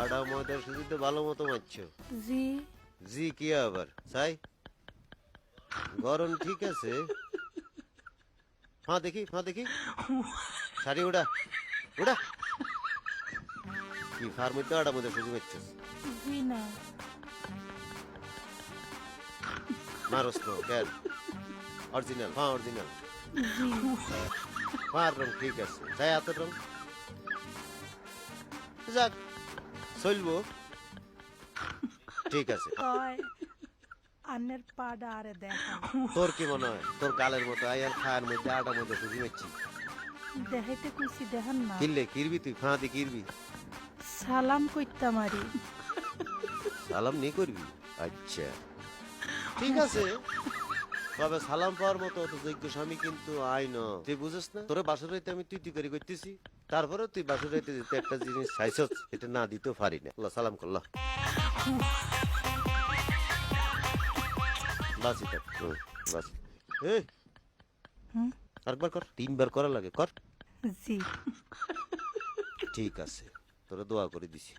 আডা ময়দার সুজিতে ভালো মতো মারছো জি। জি কি আবার? চাই গরম ঠিক আছে। হ্যাঁ দেখি হ্যাঁ দেখি। শাড়ি উড়া উড়া কি ফার মধ্যে আডা মধ্যে সুজি মারছো জি না। মারস তো কেন? অরিজিনাল হ্যাঁ অরিজিনাল। জি। রং ঠিক আছে। চাই এত রং? যাক চলবো। ঠিক আছে। আন্নের পাডা আরে দেখা। তোর কি মনে হয়? তোর কালের মতো আয়ার খায়ের মধ্যে আটার মধ্যে সুজি মারছি। দেখাইতে কইছি দেখান না। কিনলে কিরবি তুই? ফাঁদি কিরবি? সালাম কইতাম আরি। সালাম নি করবি? আচ্ছা। ঠিক আছে। তবে সালাম পাওয়ার মতো অত যোগ্য স্বামী কিন্তু আই ন। তুই বুঝিস না? তোর বাসর রাইতে আমি তুই তুই করে করতেছি। তারপরে তুই বাসুর যেতে একটা জিনিস চাইছো এটা না দিতেও পারি না। আল্লাহ সালাম করল। বাসি থাক হুম, বাস এই আরেকবার কর তিনবার করা লাগে কর। জি। ঠিক আছে তোরা দোয়া করে দিছি।